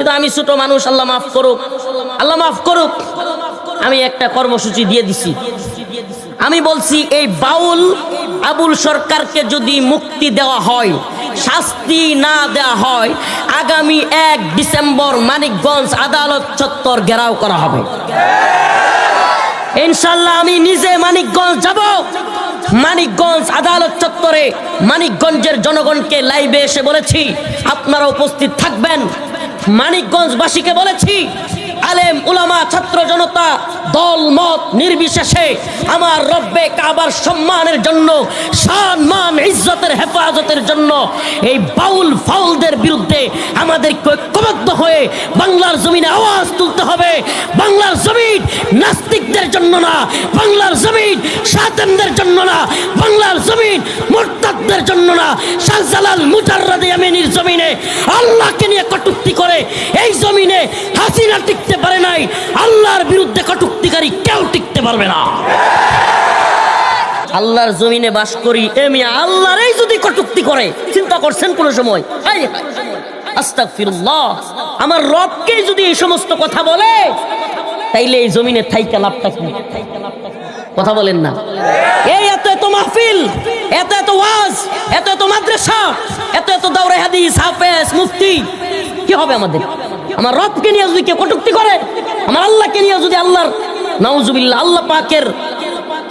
কিন্তু আমি ছোট মানুষ, আল্লাহ মাফ করুক। আল্লাহ মাফ করুক। আমি একটা কর্মসূচি দিয়ে দিছি। আমি বলছি, এই বাউল আবুল সরকারকে যদি মুক্তি দেওয়া হয়, শাস্তি না দেওয়া হয়, আগামী এক ডিসেম্বর মানিকগঞ্জ আদালত চত্বর ঘেরাও করা হবে। ইনশাল্লাহ আমি নিজে মানিকগঞ্জ যাব। মানিকগঞ্জ আদালত চত্বরে মানিকগঞ্জের জনগণকে লাইভে এসে বলেছি, আপনারা উপস্থিত থাকবেন। মানিকগঞ্জবাসীকে বলেছি আলেম, উলামা, ছাত্র জনতা, দল, মত নির্বিশেষে আমার রব্বে কাবার সম্মানের জন্য সম্মান ইজ্জতের হেফাজতের জন্য এই বাউল ফাউলদের বিরুদ্ধে আমাদেরকে ঐক্যবদ্ধ হয়ে বাংলার জমিনে আওয়াজ তুলতে হবে। বাংলার জমিন নাস্তিকদের জন্য না, বাংলার জমিন সাতেমদের জন্য না, বাংলার জমিন মোরতাদদের জন্য না। শাহজালাল মুজাররাদে আমিনীর জমিনে আল্লাহকে নিয়ে কটুক্তি করে এই জমিনে হাসিনা টিকতে পারে নাই, আল্লাহর বিরুদ্ধে কটূক্তিকারী কেউ টিকতে পারবে না। আল্লাহর জমিনে বাস করি, এ মিয়া আল্লাহর এই যদি কটূক্তি করে, চিন্তা করছেন কোন সময়? আমার রবকে যদি এই সমস্ত কথা বলে, তাইলে এই জমিনে থাইকা লাভটা কথা বলেন না। এই এত এত মাহফিল, এত এত ওয়াজ, এত এত মাদ্রাসা, এত এত দাওরে হাদিস, হাফেজ, মুফতি, কি হবে আমাদের? আমার রবকে নিয়ে যদি কেউ কটূক্তি করে, আমার আল্লাহকে নিয়ে যদি আল্লাহর, নাউজুবিল্লাহ, আল্লাহ পাকের,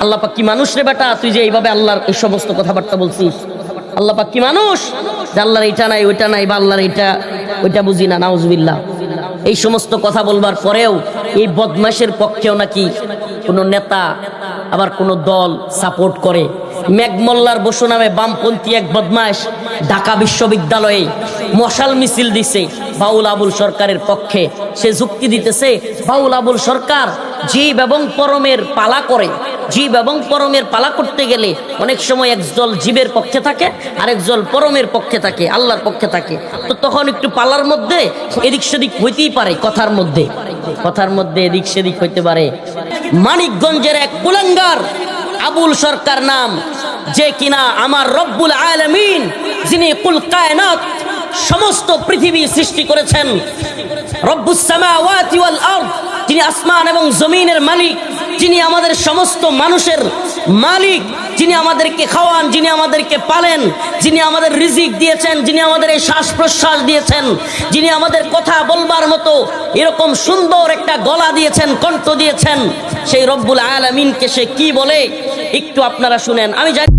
আল্লাহ পাক কি মানুষ রে বেটা? তুই যে এইভাবে আল্লাহর এই সমস্ত কথাবার্তা বলছিস। আল্লাহ পাক কি মানুষ? যে আল্লাহর এটা নাই, ওইটা নাই বা আল্লাহর এটা ওইটা বুঝি না, নাউজুবিল্লাহ। এই সমস্ত কথা বলবার পরেও এই বদমাসের পক্ষেও নাকি কোনো নেতা, আবার কোনো দল সাপোর্ট করে। মেঘমল্লার বসু নামে বামপন্থী এক বদমাস ঢাকা বিশ্ববিদ্যালয়ে মশাল মিছিল দিছে বাউল আবুল সরকারের পক্ষে। সে যুক্তি দিতেছে, বাউল আবুল সরকার জীব এবং পরমের পালা করে। জীব এবং পরমের পালা করতে গেলে অনেক সময় একজল জীবের পক্ষে থাকে, আরেকজল পরমের পক্ষে থাকে, আল্লাহর পক্ষে থাকে। তো তখন একটু পালার মধ্যে এদিক সেদিক হইতেই পারে কথার মধ্যে। কথার মধ্যে এদিক সেদিক হইতে পারে। মানিকগঞ্জের এক কুলাঙ্গার আবুল সরকার নাম যে কিনা আমার রব্বুল আলমিন, যিনি কুল কায়নাত সমস্ত পৃথিবী সৃষ্টি করেছেন। রব্বুস সামাওয়াতি ওয়াল আরদ, যিনি আসমান এবং জমিনের মালিক, যিনি আমাদের সমস্ত মানুষের মালিক, যিনি আমাদেরকে খাওয়ান, যিনি আমাদেরকে পালেন, যিনি আমাদের রিজিক দিয়েছেন, যিনি আমাদের এই শ্বাস প্রশ্বাস দিয়েছেন, যিনি আমাদের কথা বলবার মতো এরকম সুন্দর একটা গলা দিয়েছেন, কণ্ঠ দিয়েছেন, সেই রব্বুল আলমিনকে সে কি বলে? একটু আপনারা শুনেন। আমি জানি